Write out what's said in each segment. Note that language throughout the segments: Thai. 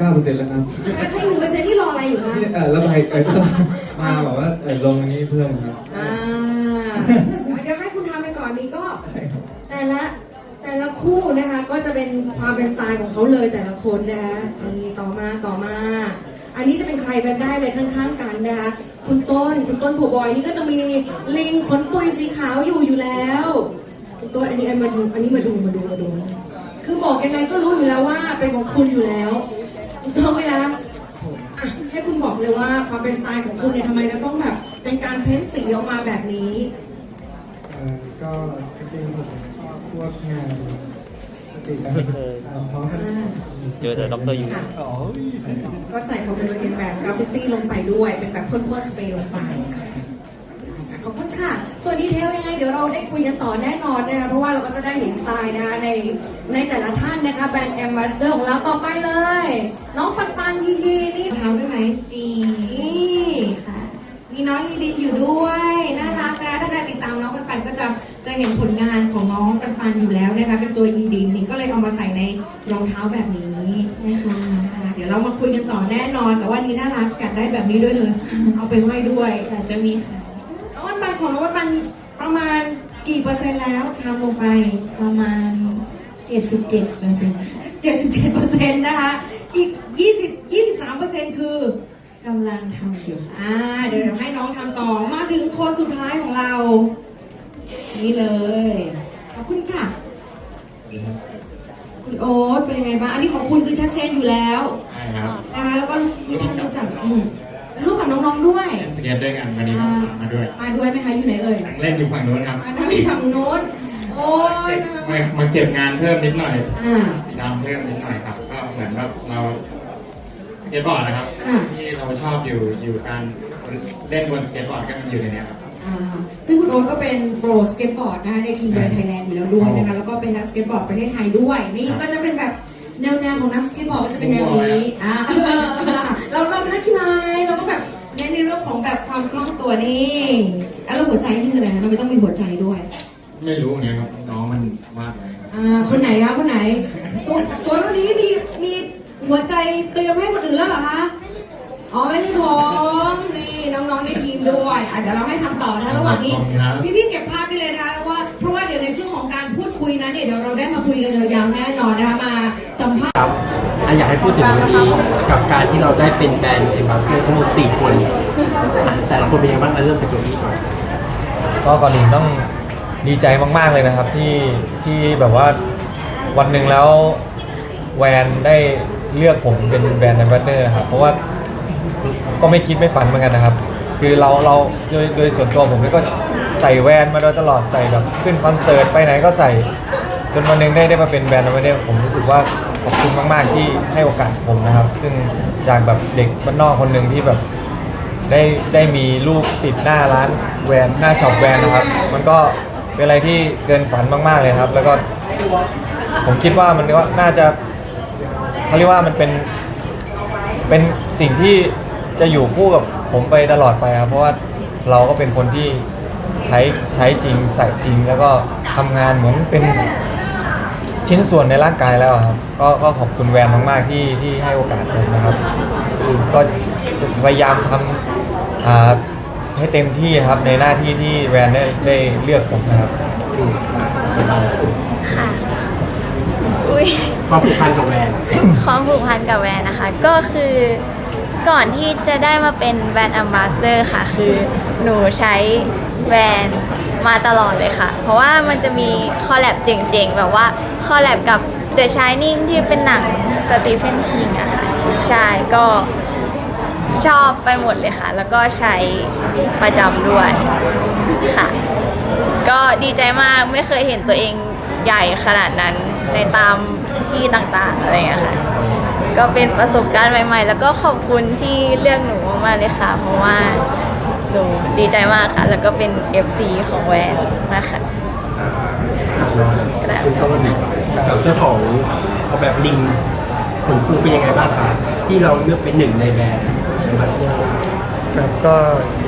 ประมาณ99%แล้วครับถ้าหนึ่งเปอร์เซ็นต์ที่รออะไรอยู่คะนี่เออระบายเออมาแบบว่าเออลงอันนี้เพิ่มครับ อ่าเดี๋ยวให้คุณทำไปก่อนดีก็ แต่ละแต่ละคู่นะคะก็จะเป็นความเป็นสไตล์ของเขาเลยแต่ละคนนะคะนี่ต่อมาต่อมา อันนี้จะเป็นใครแบบได้เลยข้างๆกันนะคะคุณต้นคุณต้นผัวบอยนี่ก็จะมีลิงขนปุยสีขาวอยู่อยู่แล้วคุณต้นอันนี้อันมาดูอันนี้มาดูมาดูมาดู คือบอกยังไงก็รู้อยู่แล้วว่าเป็นของคุณอยู่แล้วถูกต้องไหมคะอะให้คุณบอกเลยว่า ความเป็นสไตล์ของคุณเนี่ยทำไมจะต้องแบบเป็นการเพ้นสีออกมาแบบนี้เอ่อก็จริงๆผมชอบพวกงานสตรีทอาร์ตตามท้องถนนเจอแต่ดรยูค่ะก็ใส่คอมพิวเตอร์เรียนแบบกราฟฟิตี้ลงไปด้วย เป็นแบบพ่นๆสเปรย์ลงไปขอบ คุณค่ะ ส่วนดีเทลยังไงเดี๋ยวเราได้คุยกันต่อแน่นอนนะคะเพราะว่าเราก็จะได้เห็นสไตล์นะคะในในแต่ละท่านนะคะแบรนด์แอมบาสเดอร์ของเราต่อไปเลย น้องปันปันยียีนี่ทำได้ไหมดีนี่ค่ะ มีน้องยีดินอยู่ด้วยน่ารักนะถ้าใครติดตามน้องปันปันก็จะจะเห็นผลงานของน้องปันปันอยู่แล้วนะคะเป็นตัวยีดินนี่ก็เลยเอามาใส่ในรองเท้าแบบนี้นะคะอ่าเดี๋ยวเรามาคุยกันต่อแน่นอน แต่ว่านี่น่ารักกัดได้แบบนี้ด้วยเลย เอาไปไว้ด้วยอาจจะมีค่ะน้องปันปัน ของน้องปันปันประมาณกี่เปอร์เซ็นต์แล้วทำลงไปประมาณ 77เปอร์เซ็นต์77เปอร์เซ็นต์นะคะ อีก 20 23เปอร์เซ็นต์คือกำลังทำอยู่ค่ะอ่าเดี๋ยวเดี๋ยวให้น้องทำต่อมาถึงคนสุดท้ายของเรา นี่เลย ขอบคุณค่ะ คุณโอ๊ตเป็นยังไงบ้าง อันนี้ของคุณคือชัดเจนอยู่แล้วใช่ครับนะคะแล้วก็รู้จักรู้จักอืม รูปกับน้องๆด้วยเล่นสเก็ตด้วยกันวันนี้ก็มาด้วยมาด้วยไหมคะอยู่ไหนเอ่ยนั่งเล่นอยู่ฝั่งโน้นครับอันนั้นไปฝั่งโน้น โอ้ยน่ารักมามาเก็บงานเพิ่มนิดหน่อยอ่า สีดำเพิ่มนิดหน่อยครับ ก็เหมือนว่าเราสเก็ตบอร์ดนะครับ อ่า ที่เราชอบอยู่อยู่การเล่นบนสเก็ตบอร์ดก็มันอยู่ในเนี้ยครับ อ่าซึ่งคุณโอ๊ตก็เป็นโปรสเก็ตบอร์ดนะคะในทีมเบอร์ไทยแลนด์อยู่แล้วด้วยนะคะแล้วก็เป็นนักสเก็ตบอร์ดประเทศไทยด้วย นี่ก็จะเป็นแบบแนวแนวของนักสเก็ตบอร์ดก็จะเป็นแนวนี้อ่าเราเราเป็นนักกีฬาไง ของแบบความคล่องตัวนี่แล้วหัวใจนี่คืออะไรนะทำไมต้องมีหัวใจด้วย ไม่รู้อย่างเงี้ยครับน้องมันวาดไว้ครับอ่าคนไหนคะคนไหน ตัวตัวเท่านี้มีมีหัวใจเตรียมให้คนอื่นแล้วเหรอคะอ๋อไม่ใช่ผมนี่น้องๆในทีมด้วยอะเดี๋ยวเราให้ทำต่อนะระหว่างนี้พี่พี่ๆเก็บภาพได้เลยนะคะว่า เพราะว่าเดี๋ยวในช่วงของการพูดคุยนะเนี่ยเดี๋ยวเราได้มาคุยกันยาวๆแน่นอนนะคะมาสัมภาษณ์ครับอะอยากให้พูดถึงวันนี้กับการที่เราได้เป็นแบรนด์เอ็มบาสเตอร์ทั้งหมด4คนอะแต่ละคนเป็นยังไงบ้างอะเริ่มจากตัวนี้ก่อนก็ก่อนอื่นต้องดีใจมาก ๆ เลยนะครับที่ที่แบบว่าวันหนึ่งแล้วแวนได้เลือกผมเป็นแบรนด์แอมบาสเดอร์นะครับ เพราะว่าก็ไม่คิดไม่ฝันเหมือนกันนะครับ คือเราเราโดยโดยส่วนตัวผมก็ ใส่แวนมาโดยตลอดใส่แบบขึ้นคอนเสิร์ตไปไหนก็ใส่ จนวันหนึงได้ได้มาเป็นแบรนด์แอมเดอร์ผมรู้สึกว่าขอบคุณมาก ๆ ที่ให้โอกาสผมนะครับ ซึ่งจากแบบเด็กบ้านนอกคนหนึ่งที่แบบ ได้ได้มีรูปติดหน้าร้านแวนหน้าช็อปแวนนะครับ มันก็เป็นอะไรที่เกินฝันมาก ๆ เลยครับ แล้วก็ผมคิดว่ามันก็น่าจะเขาเรียกว่ามันเป็นเป็นสิ่งที่จะอยู่คู่กับผมไปตลอดไปครับเพราะว่าเราก็เป็นคนที่ ใช้ใช้จริงใส่จริงแล้วก็ทำงานเหมือนเป็นชิ้นส่วนในร่างกายแล้วอะครับก็ก็ขอบคุณแวนมากๆที่ที่ให้โอกาสผมนะครับก็พยายามทำอ่าให้เต็มที่ครับในหน้าที่ที่แวนได้ได้เลือกผมนะครับค่ะ อุ้ย ความผูกพันกับแวน ความผูกพันกับแวนนะคะ ก็คือ ก่อนที่จะได้มาเป็นแบรนด์อัมบาสเดอร์ค่ะ คือหนูใช้แวนด์มาตลอดเลยค่ะ เพราะว่ามันจะมีคอลแลบเจ๋งๆ แบบว่าคอลแลบกับ The Shining ที่เป็นหนังสตีเฟนคิงอะค่ะใช่ก็ชอบไปหมดเลยค่ะ แล้วก็ใช้ประจำด้วยค่ะ ก็ดีใจมากไม่เคยเห็นตัวเองใหญ่ขนาดนั้นในตามที่ต่างๆอะไรอย่างเงี้ยค่ะ ก็เป็นประสบการณ์ใหม่ ๆ แล้วก็ขอบคุณที่เลือกหนูมากๆเลยค่ะ เพราะว่าหนูดีใจมากค่ะ แล้วก็เป็น FC ของแวนมากค่ะก็ได้คุณต้นกับเจ้าของออกแบบลิงขนฟูเป็นยังไงบ้างคะที่เราเลือกเป็นหนึ่งในแบรนด์เอ็มบาสเตอร์ครับก็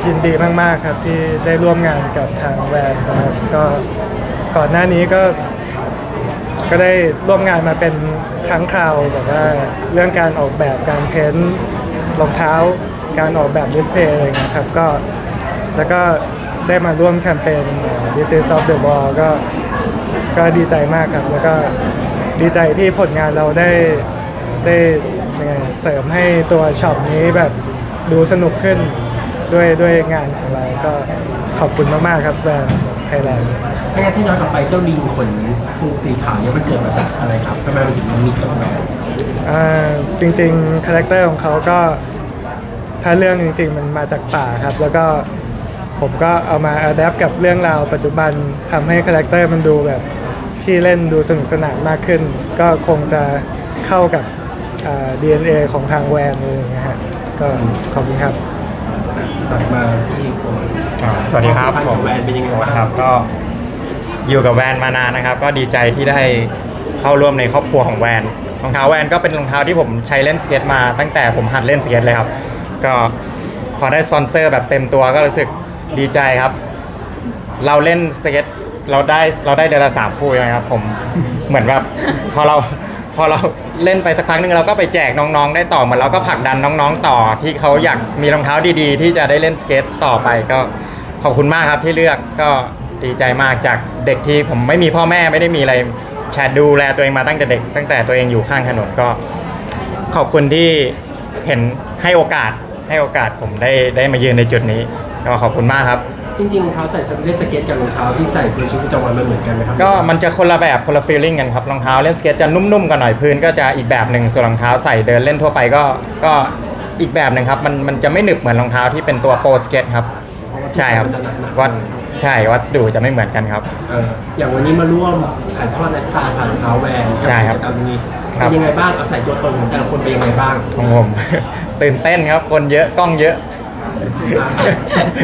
ยินดีมาก ๆ ครับที่ได้ร่วมงานกับทางแวนครับก็ก่อนหน้านี้ก็ ก็ได้ร่วมงานมาเป็นครั้งคราวแบบว่าเรื่องการออกแบบการเพ้นท์รองเท้า การออกแบบดิสเพย์อะไรเงี้ยครับก็แล้วก็ได้มาร่วมแคมเปญ This is of the Wall ก็ก็ดีใจมากครับ แล้วก็ดีใจที่ผลงานเราได้ได้ยังไงเสริมให้ตัวช็อปนี้แบบดูสนุกขึ้น ด้วยด้วยงานของเราก็ขอบคุณมากๆครับแบรนด์ไทยแลนด์ไม่งั้นที่ย้อนกลับไปเจ้าลิงขนฟูสีขาวเนี่ยมันเกิดมาจากอะไรครับทำไมมันถึงมีกับแบรนด์อ่าจริงๆคาแรคเตอร์ของเขาก็ถ้าเรื่องจริง ๆ มันมาจากป่าครับ แล้วก็ผมก็เอามาอัดแอปกับเรื่องราวปัจจุบันทำให้คาแรคเตอร์มันดูแบบที่เล่นดูสนุกสนานมากขึ้น ก็คงจะเข้ากับอ่า DNA ของทางแวนอะไรอย่างเงี้ยฮะก็ขอบคุณครับ ตัดมาที่คนอ่าสวัสดีครับวามสัมพันธ์ของแบรนด์เป็นยังไงบ้างครับก็อยู่กับแวนมานานนะครับ ก็ดีใจที่ได้เข้าร่วมในครอบครัวของแวนรองเท้าแวนก็เป็นรองเท้าที่ผมใช้เล่นสเก็ตมาตั้งแต่ผมหัดเล่นสเก็ตเลยครับ ก็พอได้สปอนเซอร์แบบเต็มตัวก็รู้สึกดีใจครับ เราเล่นสเก็ตเราได้เราได้เดือนละสามคู่ใช่ไหมครับผมเหมือนแบบพอเราพอเรา เล่นไปสักพักหนึ่งเราก็ไปแจกน้องๆ ได้ต่อเหมือนเราก็ผลักดันน้องๆต่อ ที่เขาอยากมีรองเท้าดีๆ ที่จะได้เล่นสเก็ตต่อไปก็ขอบคุณมากครับที่เลือกก็ดีใจมากจากเด็กที่ผมไม่มีพ่อแม่ไม่ได้มีอะไรแชร์ดูแลตัวเองมาตั้งแต่เด็ก ตั้งแต่ตัวเองอยู่ข้างถนนก็ ขอบคุณที่เห็นให้โอกาสให้โอกาสผมได้ได้มายืนในจุดนี้ ก็ขอบคุณมากครับ จริงๆรองเท้าใส่เล่นสเก็ตกับรองเท้าที่ใส่ในชีวิตประจำวันมันเหมือนกันไหมครับก็มันจะคนละแบบคนละฟีลลิ่งกันครับรองเท้าเล่นสเก็ตจะนุ่มๆกันหน่อยพื้นก็จะอีกแบบหนึ่งส่วนรองเท้าใส่เดินเล่นทั่วไปก็ก็อีกแบบหนึ่งครับมันมันจะไม่หนึบเหมือนรองเท้าที่เป็นตัวโปรสเก็ตครับ ใช่ครับวัดใช่วัสดุจะไม่เหมือนกันครับ เอออย่างวันนี้มาร่วมถ่ายทอดไลฟ์สไตล์ผ่านรองเท้าแวนใช่ครับกิจกรรมนี้ครับ เป็นยังไงบ้างเอาใส่ตัวตนของแต่ละคนเป็นยังไงบ้าง ของผม ตื่นเต้นครับคนเยอะกล้องเยอะอะ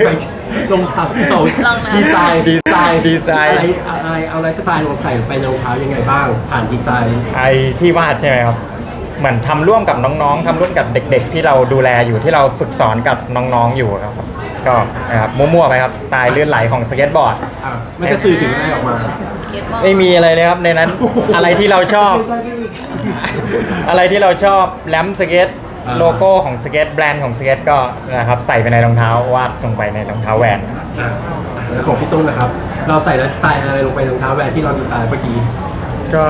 ไปรองเท้าที่เรารองเท้า ดีไซน์ดีไซน์ดีไซน์อะไรอะไรเอาไลฟ์สไตล์ลงใส่ไปในรองเท้ายังไงบ้าง ผ่านดีไซน์ ไอที่วาดใช่ไหมครับ เหมือนทำร่วมกับน้องๆทำร่วมกับเด็ก ๆ ที่เราดูแลอยู่ที่เราฝึกสอนกับน้องๆอยู่ครับ ก็นะครับมั่วๆไปครับสไตล์ลื่นไหลของสเก็ตบอร์ด อะมันจะสื่อถึงอะไรออกมา เก็ตบอลไม่มีอะไรเลยครับในนั้น อะไรที่เราชอบ อะไรที่เราชอบแรมสเก็ต อ่า โลโก้ของสเก็ตแบรนด์ของสเก็ตก็นะครับใส่ไปในรองเท้าวาดลงไปในรองเท้าแหวนอะแล้วของพี่ตุ้นนะครับ เราใส่ไลฟ์สไตล์อะไรลงไปในรองเท้าแวนที่เราดีไซน์เมื่อกี้ก็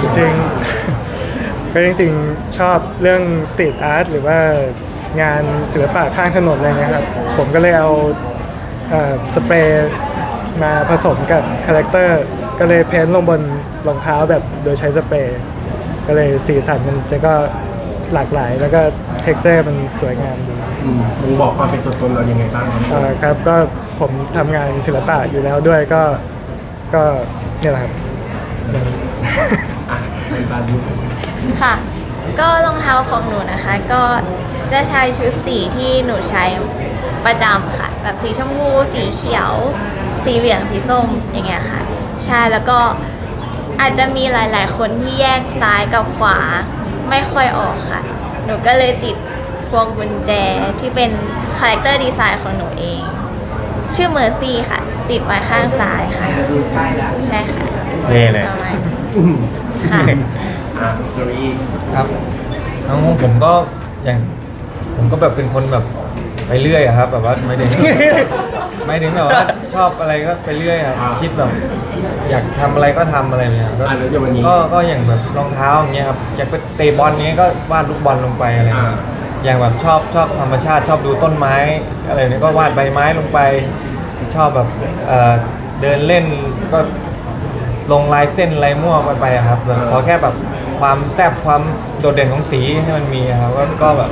จริงๆ ก็จริงๆ ชอบเรื่องสตรีทอาร์ตหรือว่างานศิลปะข้างถนนอะไรเงี้ยครับ ผมก็เลยเอาเอ่อสเปรย์มาผสมกับคาแรคเตอร์ก็เลยเพ้นท์ลงบนรองเท้าแบบโดยใช้สเปรย์ก็เลยสีสันมันจะก็ หลากหลาย แล้วก็เท็กเจอร์มันสวยงามดีอืมมึงบอกความเป็นตัวตนเรายังไงบ้างครับเอ่อครับก็ผมทำงานศิลปะอยู่แล้วด้วยก็ก็เนี่ยแหละครับ อะเป็นการดูค่ะ ก็รองเท้าของหนูนะคะ ก็จะใช้ชุดสีที่หนูใช้ประจำค่ะ แบบสีชมพูสีเขียว สีเหลืองสีส้มอย่างเงี้ยค่ะ ใช่แล้วก็อาจจะมีหลาย ๆ คนที่แยกซ้ายกับขวา ไม่ค่อยออกค่ะ หนูก็เลยติดพวงกุญแจที่เป็นคาแรคเตอร์ดีไซน์ของหนูเอง ชื่อเมอร์ซี่ค่ะ ติดไว้ข้างซ้ายค่ะ ใช่ค่ะนี่เลย ประมาณอืมค่ะ อะโจอี้ครับน้องผมก็อย่างผมก็แบบเป็นคนแบบ ไปเรื่อยอะครับ แบบว่าไม่ได้ไม่ถึงแบบว่าชอบอะไรก็ไปเรื่อยอะคิดแบบ อยากทำอะไรก็ทำอะไรเนี่ยก็อะแล้วอย่างวันนี้ ก็ก็อย่างแบบรองเท้าอย่างเงี้ยครับอยากไปเตะบอลเงี้ยก็วาดลูกบอลลงไปอะไรเงี้ยอ่าอย่างแบบชอบชอบธรรมชาติชอบดูต้นไม้อะไรเนี้ยก็วาดใบไม้ลงไป ชอบแบบเอ่อเดินเล่นก็ลงลายเส้นลายมั่วไปไปอะครับแบบขอแค่แบบความแซ่บความโดดเด่นของสีให้มันมีอะครับก็ก็แบบ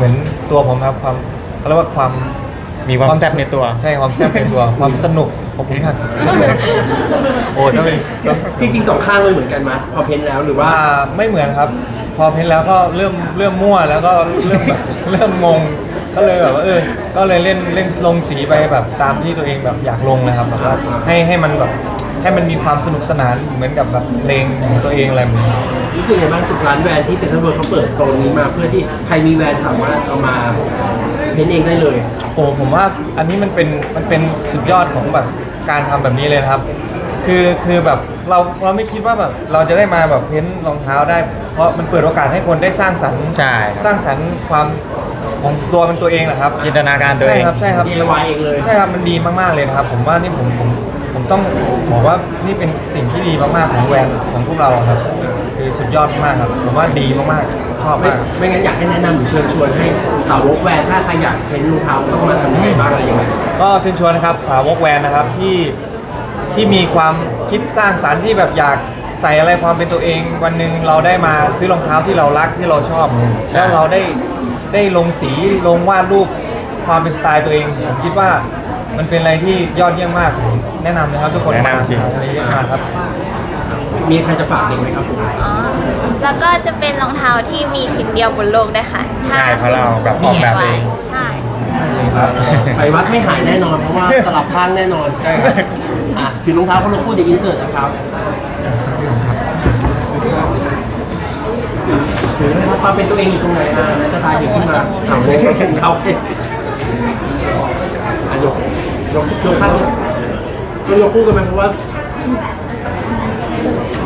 เหมือนตัวผมครับความเขาเรียกว่าความมีความแซ่บในตัว ใช่ความแซ่บในตัวความสนุกขอบคุณครับโอ้ถ้าเป็นจริงๆสองข้างเลยเหมือนกันมั้ยพอเพ้นแล้วหรือว่า ว่าไม่เหมือนครับ พอเพ้นแล้วก็เริ่มเริ่มมั่วแล้วก็เริ่มแบบ เริ่มงง ก็เลยแบบว่าเออ ก็เลยเล่นเล่นลงสีไปแบบตามที่ตัวเองแบบอยากลงนะครับแบบว่าให้ให้มันแบบ ให้มันมีความสนุกสนานเหมือนกับแบบเพลงของตัวเองอะไรแบบนี้ รู้สึกไงบ้างทุกร้านแวนที่เซ็นทรัลเวิลด์เขาเปิดโซนนี้มาเพื่อที่ใครมีแวนสามารถเอามาเพ้นเองได้เลย โอ้ผมว่าอันนี้มันเป็นมันเป็นสุดยอดของแบบการทำแบบนี้เลยนะครับ คือคือแบบเราเราไม่คิดว่าแบบเราจะได้มาแบบเพ้นท์รองเท้าได้ เพราะมันเปิดโอกาสให้คนได้สร้างสรรค์ใช่ครับ สร้างสรรค์ความของตัวเป็นตัวเองแหละครับจินตนาการตัวเองใช่ครับใช่ครับ DIY เองเลย ใช่ครับมันดีมากๆเลยนะครับ ผมว่านี่ผมผม ผมต้องบอกว่านี่เป็นสิ่งที่ดีมากๆของแวนของพวกเราครับ คือสุดยอดมากๆครับผมว่าดีมากๆชอบไม่มาก ไม่งั้นอยากให้แนะนำหรือเชิญชวนให้สาวกแวนถ้าใครอยากเพ้นรองเท้าต้องมาทำยังไงบ้างอะไรยังไงก็เชิญชวนนะครับสาวกแวนนะครับที่ที่มีความคิดสร้างสรรค์ที่แบบอยากใส่อะไรความเป็นตัวเอง วันหนึ่งเราได้มาซื้อรองเท้าที่เรารักที่เราชอบใช่แล้วเราได้ได้ลงสีลงวาดรูปความเป็นสไตล์ตัวเองผมคิดว่า มันเป็นอะไรที่ยอดเยี่ยมมากผมแนะนำนะครับทุกคนแนะนำจริงมาอะไรเยอะมากครับ มีใครจะฝากเองไหมครับผมอ๋อแล้วก็จะเป็นรองเท้าที่มีชิ้นเดียวบนโลกได้วยค่ะถ้าใช่เพราะเราแบบออกแบบเอง ใช่ ไปวัดไม่หายแน่นอนเพราะว่าสลับข้างแน่นอนใช่ครับอะถือรองเท้าเขาลงพูดในอินเสิร์ตนะครับถือนะครับความเป็นตัวเองอยู่ตรงไหนอะในสไตล์หยิบขึ้นมาถามโมก็ถึงเขาเองอะ ยกยกยกข้างนี้ต้องยกคู่กันไหมเพราะว่า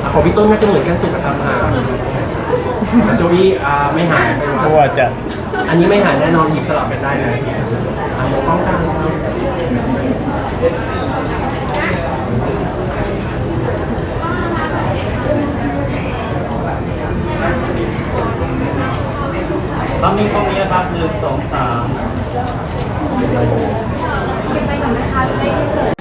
อะของพี่ต้นน่าจะเหมือนกันสุดนะครับอ่าโจวี่อ่าไม่หายไปวัดตัวจะอันนี้ไม่หายแน่นอนหยิบสลับกันได้นะอะมองกล้องกลางครับตอนนี้กล้องนี้นะครับหนึ่งสองสาม ไม่เสิร์